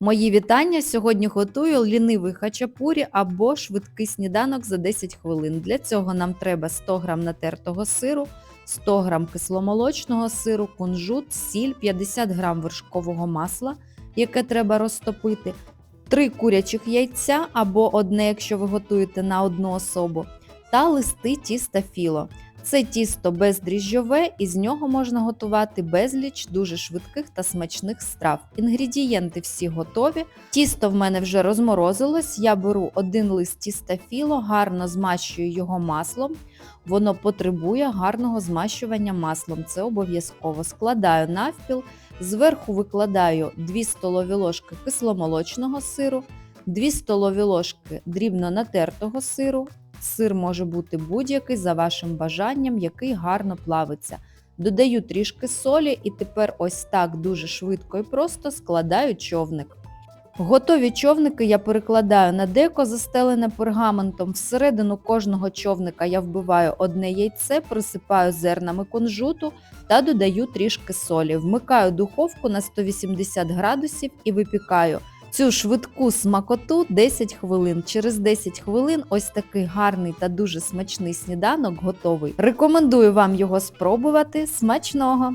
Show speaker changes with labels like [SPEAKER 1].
[SPEAKER 1] Мої вітання. Сьогодні готую лінивий хачапурі або швидкий сніданок за 10 хвилин. Для цього нам треба 100 г натертого сиру, 100 г кисломолочного сиру, кунжут, сіль, 50 г вершкового масла, яке треба розтопити, 3 курячих яйця або одне, якщо ви готуєте на одну особу, та листи тіста філо. Це тісто бездріжджове, і з нього можна готувати безліч дуже швидких та смачних страв. Інгредієнти всі готові. Тісто в мене вже розморозилось. Я беру один лист тіста філо, гарно змащую його маслом. Воно потребує гарного змащування маслом. Це обов'язково. Складаю навпіл, зверху викладаю 2 столові ложки кисломолочного сиру, 2 столові ложки дрібно натертого сиру. Сир може бути будь-який за вашим бажанням, який гарно плавиться. Додаю трішки солі і тепер ось так дуже швидко і просто складаю човник. Готові човники я перекладаю на деко, застелене пергаментом. Всередину кожного човника я вбиваю одне яйце, присипаю зернами кунжуту та додаю трішки солі. Вмикаю духовку на 180 градусів і випікаю. Цю швидку смакоту 10 хвилин. Через 10 хвилин ось такий гарний та дуже смачний сніданок готовий. Рекомендую вам його спробувати. Смачного!